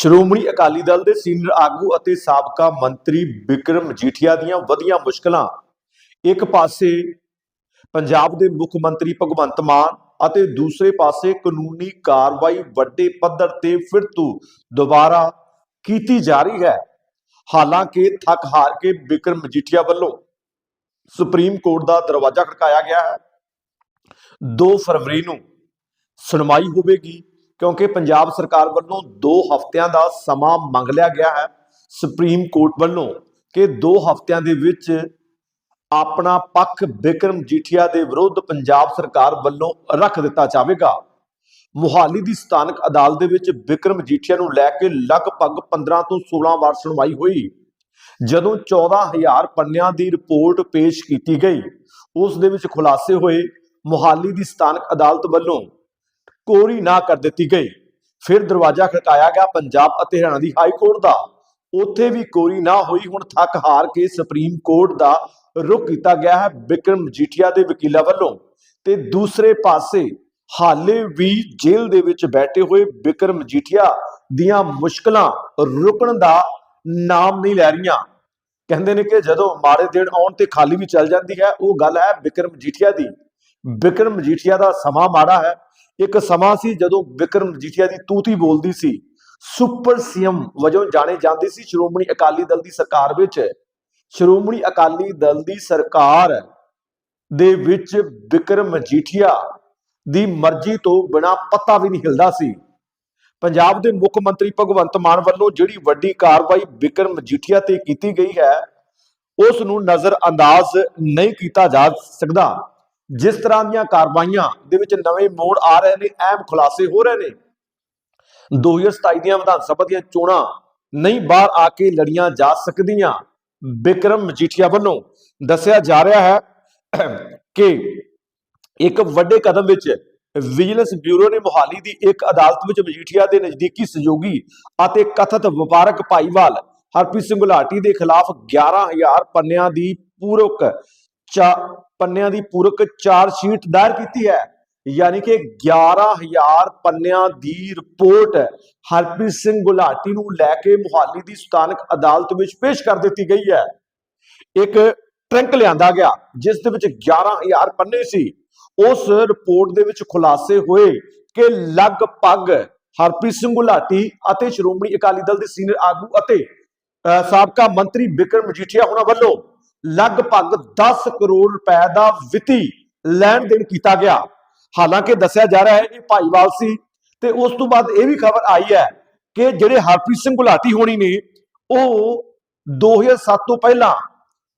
ਸ਼੍ਰੋਮਣੀ ਅਕਾਲੀ ਦਲ ਦੇ ਸੀਨੀਅਰ ਆਗੂ ਅਤੇ ਸਾਬਕਾ ਮੰਤਰੀ ਵਿਕਰਮ ਮਜੀਠੀਆ ਦੀਆਂ ਵਧੀਆਂ ਮੁਸ਼ਕਲਾਂ। ਇੱਕ ਪਾਸੇ ਪੰਜਾਬ ਦੇ ਮੁੱਖ ਮੰਤਰੀ ਭਗਵੰਤ ਮਾਨ ਅਤੇ ਦੂਸਰੇ ਪਾਸੇ ਕਾਨੂੰਨੀ ਕਾਰਵਾਈ ਵੱਡੇ ਪੱਧਰ ਤੇ ਫਿਰ ਤੋਂ ਦੁਬਾਰਾ ਕੀਤੀ ਜਾ ਰਹੀ ਹੈ। ਹਾਲਾਂਕਿ ਥੱਕ ਹਾਰ ਕੇ ਵਿਕਰਮ ਮਜੀਠੀਆ ਵੱਲੋਂ ਸੁਪਰੀਮ ਕੋਰਟ ਦਾ ਦਰਵਾਜ਼ਾ ਖੜਕਾਇਆ ਗਿਆ ਹੈ। 2 ਫਰਵਰੀ ਨੂੰ ਸੁਣਵਾਈ ਹੋਵੇਗੀ। ਕਿਉਂਕਿ ਪੰਜਾਬ ਸਰਕਾਰ ਵੱਲੋਂ 2 ਹਫ਼ਤਿਆਂ ਦਾ ਸਮਾਂ ਮੰਗ ਲਿਆ ਗਿਆ ਹੈ ਸੁਪਰੀਮ ਕੋਰਟ ਵੱਲੋਂ ਕਿ 2 ਹਫ਼ਤਿਆਂ ਦੇ ਵਿੱਚ ਆਪਣਾ ਪੱਖ ਬਿਕਰਮ ਜੀਠੀਆ ਦੇ ਵਿਰੁੱਧ ਪੰਜਾਬ ਸਰਕਾਰ ਵੱਲੋਂ ਰੱਖ ਦਿੱਤਾ ਜਾਵੇਗਾ। ਮੁਹਾਲੀ ਦੀ ਸਥਾਨਕ ਅਦਾਲਤ ਦੇ ਵਿੱਚ ਬਿਕਰਮ ਜੀਠੀਆ ਨੂੰ ਲੈ ਕੇ ਲਗਭਗ 15 ਤੋਂ 16 ਵਾਰ ਸੁਣਵਾਈ ਹੋਈ। ਜਦੋਂ 14000 ਪੰਨਿਆਂ ਦੀ ਰਿਪੋਰਟ ਪੇਸ਼ ਕੀਤੀ ਗਈ, ਉਸ ਦੇ ਵਿੱਚ ਖੁਲਾਸੇ ਹੋਏ। ਮੁਹਾਲੀ ਦੀ ਸਥਾਨਕ ਅਦਾਲਤ ਵੱਲੋਂ ਕੋਰੀ ਨਾ ਕਰ ਦਿੱਤੀ ਗਈ। ਫਿਰ ਦਰਵਾਜ਼ਾ ਖੜਕਾਇਆ ਗਿਆ ਪੰਜਾਬ ਅਤੇ ਹਰਿਆਣਾ ਦੀ ਹਾਈ ਕੋਰਟ ਦਾ। ਉੱਥੇ ਵੀ ਕੋਰੀ ਨਾ ਹੋਈ, ਹੁਣ ਥੱਕ ਹਾਰ ਕੇ ਸੁਪਰੀਮ ਕੋਰਟ ਦਾ ਰੁਖ ਕੀਤਾ ਗਿਆ ਹੈ ਵਿਕਰਮ ਮਜੀਠੀਆ ਦੇ ਵਕੀਲਾਂ ਵੱਲੋਂ। ਤੇ ਦੂਸਰੇ ਪਾਸੇ ਹਾਲੇ ਵੀ ਜੇਲ੍ਹ ਦੇ ਵਿੱਚ ਬੈਠੇ ਹੋਏ ਵਿਕਰਮ ਮਜੀਠੀਆ ਦੀਆਂ ਮੁਸ਼ਕਲਾਂ ਰੁਕਣ ਦਾ ਨਾਮ ਨਹੀਂ ਲੈ ਰਹੀਆਂ। ਕਹਿੰਦੇ ਨੇ ਕਿ ਜਦੋਂ ਮਾੜੇ ਦੇਣ ਆਉਣ ਤੇ ਖਾਲੀ ਵੀ ਚੱਲ ਜਾਂਦੀ ਹੈ, ਉਹ ਗੱਲ ਹੈ ਵਿਕਰਮ ਮਜੀਠੀਆ ਦੀ। ਵਿਕਰਮ ਮਜੀਠੀਆ ਦਾ ਸਮਾਂ ਮਾੜਾ ਹੈ ਇੱਕ ਸਮਾਂ ਸੀ ਜਦੋਂ ਵਿਕਰਮ ਮਜੀਠੀਆ ਦੀ ਤੂਤੀ ਬੋਲਦੀ ਸੀ। ਸੁਪਰ ਸੀਐਮ ਵਜੋਂ ਜਾਣੇ ਜਾਂਦੇ ਸੀ। ਸ਼੍ਰੋਮਣੀ ਅਕਾਲੀ ਦਲ ਦੀ ਸਰਕਾਰ ਵਿੱਚ। ਸ਼੍ਰੋਮਣੀ ਅਕਾਲੀ ਦਲ ਦੀ ਸਰਕਾਰ ਦੇ ਵਿੱਚ ਵਿਕਰਮ ਮਜੀਠੀਆ ਦੀ ਮਰਜ਼ੀ ਤੋਂ ਬਿਨਾ ਪੱਤਾ ਵੀ ਨਹੀਂ ਹਿਲਦਾ ਸੀ। ਪੰਜਾਬ ਦੇ ਮੁੱਖ ਮੰਤਰੀ ਭਗਵੰਤ ਮਾਨ ਵੱਲੋਂ ਜਿਹੜੀ ਵੱਡੀ ਕਾਰਵਾਈ ਵਿਕਰਮ ਮਜੀਠੀਆ ਤੇ ਕੀਤੀ ਗਈ ਹੈ, ਉਸ ਨੂੰ ਨਜ਼ਰ ਅੰਦਾਜ਼ ਨਹੀਂ ਕੀਤਾ ਜਾ ਸਕਦਾ। ਜਿਸ ਤਰ੍ਹਾਂ ਦੀਆਂ ਕਾਰਵਾਈਆਂ ਦੇ ਵਿੱਚ ਨਵੇਂ ਮੋੜ ਆ ਰਹੇ ਨੇ, ਅਹਿਮ ਖੁਲਾਸੇ ਹੋ ਰਹੇ ਨੇ। 2027 ਦੀਆਂ ਵਿਧਾਨ ਸਭਾ ਦੀਆਂ ਚੋਣਾਂ ਨਹੀਂ ਬਾਹਰ ਆ ਕੇ ਲੜੀਆਂ ਜਾ ਸਕਦੀਆਂ। ਵਿਕਰਮ ਮਜੀਠੀਆ ਵੱਲੋਂ ਦੱਸਿਆ ਜਾ ਰਿਹਾ ਹੈ ਕਿ ਇੱਕ ਵੱਡੇ ਕਦਮ ਵਿੱਚ ਵਿਜੀਲੈਂਸ ਬਿਊਰੋ ਨੇ ਮੁਹਾਲੀ ਦੀ ਇੱਕ ਅਦਾਲਤ ਵਿੱਚ ਮਜੀਠੀਆ ਦੇ ਨਜ਼ਦੀਕੀ ਸਹਿਯੋਗੀ ਅਤੇ ਕਥਿਤ ਵਪਾਰਕ ਭਾਈਵਾਲ ਹਰਪ੍ਰੀਤ ਸਿੰਘ ਗੁਲਾਟੀ ਦੇ ਖਿਲਾਫ 11000 ਪੰਨਿਆਂ ਦੀ ਪੂਰਕ ਚਾ ਪੰਨਿਆਂ ਦੀ ਪੂਰਕ ਚਾਰ ਸ਼ੀਟ ਦਾਇਰ ਕੀਤੀ ਹੈ। ਯਾਨੀ ਕਿ 11000 ਪੰਨਿਆਂ ਦੀ ਰਿਪੋਰਟ ਹਰਪ੍ਰੀਤ ਸਿੰਘ ਗੁਲਾਟੀ ਨੂੰ ਲੈ ਕੇ ਮੁਹਾਲੀ ਦੀ ਸਥਾਨਕ ਅਦਾਲਤ ਵਿੱਚ ਪੇਸ਼ ਕਰ ਦਿੱਤੀ ਗਈ ਹੈ। ਇੱਕ ਟਰੰਕ ਲਿਆਂਦਾ ਗਿਆ ਜਿਸ ਦੇ ਵਿੱਚ 11000 ਪੰਨੇ ਸੀ। ਉਸ ਰਿਪੋਰਟ ਦੇ ਵਿੱਚ ਖੁਲਾਸੇ ਹੋਏ ਕਿ ਲਗਭਗ ਹਰਪ੍ਰੀਤ ਸਿੰਘ ਗੁਲਾਟੀ ਅਤੇ ਸ਼੍ਰੋਮਣੀ ਅਕਾਲੀ ਦਲ ਦੇ ਸੀਨੀਅਰ ਆਗੂ ਅਤੇ ਅਹ, ਸਾਬਕਾ ਮੰਤਰੀ ਬਿਕਰਮ ਮਜੀਠੀਆ ਉਹਨਾਂ ਵੱਲੋਂ ਲਗਭਗ 10 ਕਰੋੜ ਰੁਪਏ ਦਾ ਵਿੱਤੀ ਲੈਣ ਦੇਣ ਕੀਤਾ ਗਿਆ। ਹਾਲਾਂਕਿ ਦੱਸਿਆ ਜਾ ਰਿਹਾ ਹੈ ਕਿ ਭਾਈਵਾਲ ਸੀ ਤੇ ਉਸ ਤੋਂ ਬਾਅਦ ਇਹ ਵੀ ਖਬਰ ਆਈ ਹੈ ਕਿ ਜਿਹੜੇ ਹਰਪ੍ਰੀਤ ਸਿੰਘ ਗੁਲਾਟੀ ਹੋਣੀ ਨੇ, ਉਹ 2007 ਤੋਂ ਪਹਿਲਾਂ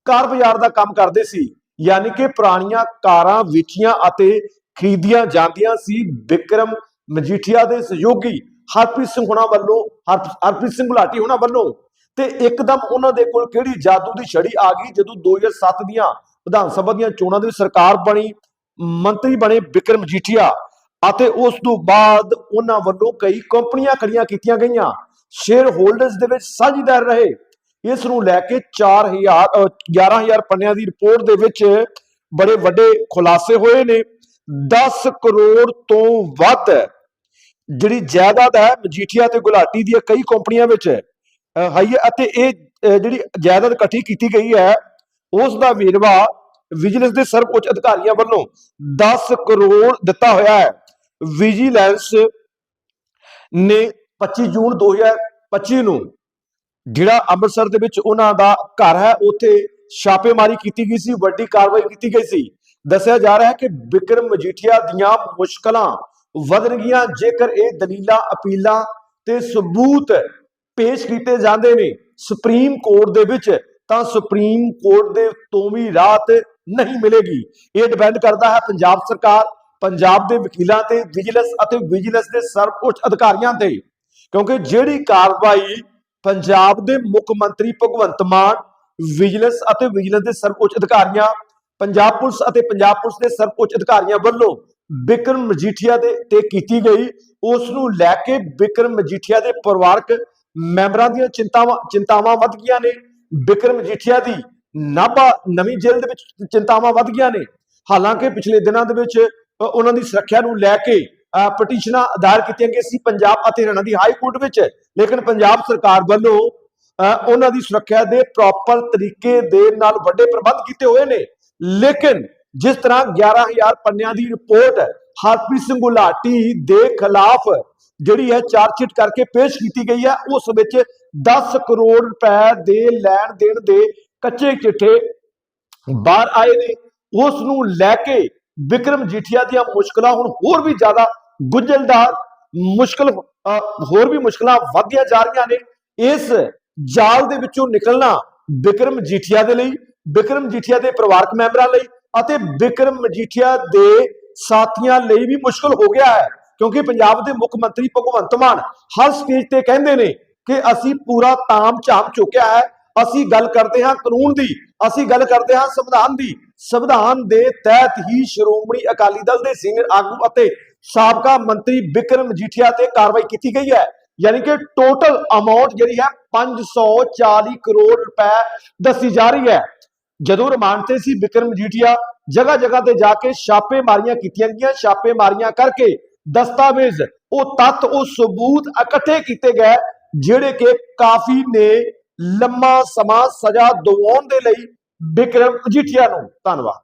ਕਾਰ ਬਾਜ਼ਾਰ ਦਾ ਕੰਮ ਕਰਦੇ ਸੀ। ਯਾਨੀ ਕਿ ਪੁਰਾਣੀਆਂ ਕਾਰਾਂ ਵੇਚੀਆਂ ਅਤੇ ਖਰੀਦੀਆਂ ਜਾਂਦੀਆਂ ਸੀ। ਵਿਕਰਮ ਮਜੀਠੀਆ ਦੇ ਸਹਿਯੋਗੀ ਹਰਪ੍ਰੀਤ ਸਿੰਘ ਹੁਣਾਂ ਵੱਲੋਂ ਹਰ- ਹਰਪ੍ਰੀਤ ਸਿੰਘ ਗੁਲਾਟੀ ਹੁਣਾਂ ਵੱਲੋਂ ਤੇ ਇੱਕਦਮ ਉਹਨਾਂ ਦੇ ਕੋਲ ਕਿਹੜੀ ਜਾਦੂ ਦੀ ਛੜੀ ਆ ਗਈ? ਜਦੋਂ 2007 ਦੀਆਂ ਵਿਧਾਨ ਸਭਾ ਦੀਆਂ ਚੋਣਾਂ ਦੇ ਵਿੱਚ ਸਰਕਾਰ ਬਣੀ ਮੰਤਰੀ ਬਣੇ ਬਿਕਰਮ ਮਜੀਠੀਆ ਅਤੇ ਉਸ ਤੋਂ ਬਾਅਦ ਉਹਨਾਂ ਵੱਲੋਂ ਕਈ ਕੰਪਨੀਆਂ ਖੜੀਆਂ ਕੀਤੀਆਂ ਗਈਆਂ। ਸ਼ੇਅਰ ਹੋਲਡਰਸ ਦੇ ਵਿੱਚ ਸਾਂਝੀਦਾਰ ਰਹੇ। ਇਸ ਨੂੰ ਲੈ ਕੇ 4000 ਅ, 11000 ਪੰਨਿਆਂ ਦੀ ਰਿਪੋਰਟ ਦੇ ਵਿੱਚ ਬੜੇ ਵੱਡੇ ਖੁਲਾਸੇ ਹੋਏ ਨੇ। 10 ਕਰੋੜ ਤੋਂ ਵੱਧ ਜਿਹੜੀ ਜਾਇਦਾਦ ਹੈ ਮਜੀਠੀਆ ਤੇ ਗੁਲਾਟੀ ਦੀਆਂ ਕਈ ਕੰਪਨੀਆਂ ਵਿੱਚ। ਅ, ਹੈ ਅਤੇ ਇਹ ਜਿਹੜੀ ਜਾਇਦਾਦ ਇਕੱਠੀ ਕੀਤੀ ਗਈ ਹੈ ਉਸ ਦਾ ਵੇਰਵਾ ਵਿਜੀਲੈਂਸ ਦੇ ਸਰਵਉੱਚ ਅਧਿਕਾਰੀਆਂ ਵੱਲੋਂ 10 ਕਰੋੜ ਦਿੱਤਾ ਹੋਇਆ ਹੈ। ਵਿਜੀਲੈਂਸ ਨੇ 25 ਜੂਨ 2025 ਨੂੰ ਜਿਹੜਾ ਅੰਮ੍ਰਿਤਸਰ ਦੇ ਵਿੱਚ ਉਹਨਾਂ ਦਾ ਘਰ ਹੈ ਉੱਥੇ ਛਾਪੇਮਾਰੀ ਕੀਤੀ ਗਈ ਸੀ ਵੱਡੀ ਕਾਰਵਾਈ ਕੀਤੀ ਗਈ ਸੀ। ਦੱਸਿਆ ਜਾ ਰਿਹਾ ਹੈ ਕਿ ਬਿਕਰਮ ਮਜੀਠੀਆ ਦੀਆਂ ਮੁਸ਼ਕਲਾਂ ਵਧਣਗੀਆਂ ਜੇਕਰ ਇਹ ਦਲੀਲਾਂ ਅਪੀਲਾਂ ਤੇ ਸਬੂਤ ਪੇਸ਼ ਕੀਤੇ ਜਾਂਦੇ ਨੇ ਸੁਪਰੀਮ ਕੋਰਟ ਦੇ ਵਿੱਚ, ਤਾਂ ਸੁਪਰੀਮ ਕੋਰਟ ਦੇ ਤੋਂ ਵੀ ਰਾਹਤ ਨਹੀਂ ਮਿਲੇਗੀ। ਇਹ ਡਿਪੈਂਡ ਕਰਦਾ ਹੈ ਪੰਜਾਬ ਸਰਕਾਰ, ਪੰਜਾਬ ਦੇ ਵਕੀਲਾਂ ਤੇ ਵਿਜੀਲੈਂਸ ਅਤੇ ਵਿਜੀਲੈਂਸ ਦੇ ਸਰਵਉੱਚ ਅਧਿਕਾਰੀਆਂ ਤੇ। ਕਿਉਂਕਿ ਜਿਹੜੀ ਕਾਰਵਾਈ ਪੰਜਾਬ ਦੇ ਮੁੱਖ ਮੰਤਰੀ ਭਗਵੰਤ ਮਾਨ ਵਿਜੀਲੈਂਸ ਅਤੇ ਵਿਜੀਲੈਂਸ ਦੇ ਸਰਵਉੱਚ ਅਧਿਕਾਰੀਆਂ, ਪੰਜਾਬ ਪੁਲਿਸ ਅਤੇ ਪੰਜਾਬ ਪੁਲਿਸ ਦੇ ਸਰਵਉੱਚ ਅਧਿਕਾਰੀਆਂ ਵੱਲੋਂ ਬਿਕਰਮ ਮਜੀਠੀਆ ਦੇ ਤੇ ਕੀਤੀ ਗਈ। ਉਸ ਨੂੰ ਲੈ ਕੇ ਬਿਕਰਮ ਮਜੀਠੀਆ ਦੇ ਪਰਿਵਾਰਕ ਮੈਂਬਰਾਂ ਦੀਆਂ ਚਿੰਤਾਵਾਂ ਚਿੰਤਾਵਾਂ ਵੱਧ ਗਈਆਂ ਨੇ। ਬਿਕਰਮ ਮਜੀਠੀਆ ਦੀ ਨਾਭਾ ਨਵੀਂ ਜੇਲ੍ਹ ਦੇ ਵਿੱਚ ਚਿੰਤਾਵਾਂ ਵੱਧ ਗਈਆਂ ਨੇ। ਹਾਲਾਂਕਿ ਪਿਛਲੇ ਦਿਨਾਂ ਦੇ ਵਿੱਚ ਉਹਨਾਂ ਦੀ ਸੁਰੱਖਿਆ ਨੂੰ ਲੈ ਕੇ ਪਟੀਸ਼ਨਾਂ ਦਾਇਰ ਕੀਤੀਆਂ ਗਈਆਂ ਸੀ ਪੰਜਾਬ ਅਤੇ ਹਰਿਆਣਾ ਦੀ ਹਾਈ ਕੋਰਟ ਵਿੱਚ। ਲੇਕਿਨ ਪੰਜਾਬ ਸਰਕਾਰ ਵੱਲੋਂ ਅਹ, ਉਹਨਾਂ ਦੀ ਸੁਰੱਖਿਆ ਦੇ ਪ੍ਰੋਪਰ ਤਰੀਕੇ ਦੇ ਨਾਲ ਵੱਡੇ ਪ੍ਰਬੰਧ ਕੀਤੇ ਹੋਏ ਨੇ। ਲੇਕਿਨ ਜਿਸ ਤਰ੍ਹਾਂ 11000 ਪੰਨਿਆਂ ਦੀ ਰਿਪੋਰਟ ਹਰਪ੍ਰੀਤ ਸਿੰਘ ਗੁਲਾਟੀ ਦੇ ਖਿਲਾਫ ਜਿਹੜੀ ਹੈ ਚਾਰਜਸ਼ੀਟ ਕਰਕੇ ਪੇਸ਼ ਕੀਤੀ ਗਈ ਹੈ ਉਸ ਵਿੱਚ 10 ਕਰੋੜ ਰੁਪਏ ਦੇ ਲੈਣ ਦੇਣ ਦੇ ਕੱਚੇ ਚਿੱਠੇ ਬਾਹਰ ਆਏ ਨੇ। ਉਸ ਨੂੰ ਲੈ ਕੇ ਵਿਕਰਮ ਜੀਠੀਆ ਦੀਆਂ ਮੁਸ਼ਕਲਾਂ ਹੁਣ ਹੋਰ ਵੀ ਜ਼ਿਆਦਾ ਗੁੰਝਲਦਾਰ ਮੁਸ਼ਕਲ ਅਹ, ਹੋਰ ਵੀ ਮੁਸ਼ਕਲਾਂ ਵਧਦੀਆਂ ਜਾ ਰਹੀਆਂ ਨੇ। ਇਸ ਜਾਲ ਦੇ ਵਿੱਚੋਂ ਨਿਕਲਣਾ ਵਿਕਰਮ ਜੀਠੀਆ ਦੇ ਲਈ ਵਿਕਰਮ ਜੀਠੀਆ ਦੇ ਪਰਿਵਾਰਕ ਮੈਂਬਰਾਂ ਲਈ ਅਤੇ ਵਿਕਰਮ ਮਜੀਠੀਆ ਦੇ ਸਾਥੀਆਂ ਲਈ ਵੀ ਮੁਸ਼ਕਲ ਹੋ ਗਿਆ ਹੈ। ਕਿਉਂਕਿ ਪੰਜਾਬ ਦੇ ਮੁੱਖ ਮੰਤਰੀ ਭਗਵੰਤ ਮਾਨ ਹਰ ਸਟੇਜ ਤੇ ਕਹਿੰਦੇ ਨੇ ਕਿ ਅਸੀਂ ਪੂਰਾ ਤਾਮ ਝਾਮ ਚੁੱਕਿਆ ਹੈ, ਅਸੀਂ ਗੱਲ ਕਰਦੇ ਹਾਂ ਕਾਨੂੰਨ ਦੀ, ਅਸੀਂ ਗੱਲ ਕਰਦੇ ਹਾਂ ਸੰਵਿਧਾਨ ਦੀ। ਸੰਵਿਧਾਨ ਦੇ ਤਹਿਤ ਹੀ ਸ਼੍ਰੋਮਣੀ ਅਕਾਲੀ ਦਲ ਦੇ ਸੀਨੀਅਰ ਆਗੂ ਅਤੇ ਸਾਬਕਾ ਮੰਤਰੀ ਬਿਕਰਮ ਮਜੀਠੀਆ ਤੇ ਕਾਰਵਾਈ ਕੀਤੀ ਗਈ ਹੈ। ਯਾਨੀ ਕਿ ਟੋਟਲ ਅਮਾਉਂਟ ਜਿਹੜੀ ਹੈ 540 ਕਰੋੜ ਰੁਪਏ ਦੱਸੀ ਜਾ ਰਹੀ ਹੈ। ਜਦੋਂ ਰਿਮਾਂਡ ਤੇ ਸੀ ਬਿਕਰਮ ਮਜੀਠੀਆ ਜਗ੍ਹਾ ਜਗ੍ਹਾ ਤੇ ਜਾ ਕੇ ਛਾਪੇ ਮਾਰੀਆਂ ਕੀਤੀਆਂ ਗਈਆਂ, ਛਾਪੇ ਮਾਰੀਆਂ ਕਰਕੇ ਦਸਤਾਵੇਜ਼। ਉਹ ਤੱਤ, ਉਹ ਸਬੂਤ ਇਕੱਠੇ ਕੀਤੇ ਗਏ, ਜਿਹੜੇ ਕਿ ਕਾਫੀ ਨੇ ਲੰਮਾ ਸਮਾਂ ਸਜ਼ਾ ਦਿਵਾਉਣ ਦੇ ਲਈ ਬਿਕਰਮ ਅਜੀਠੀਆ ਨੂੰ। ਧੰਨਵਾਦ।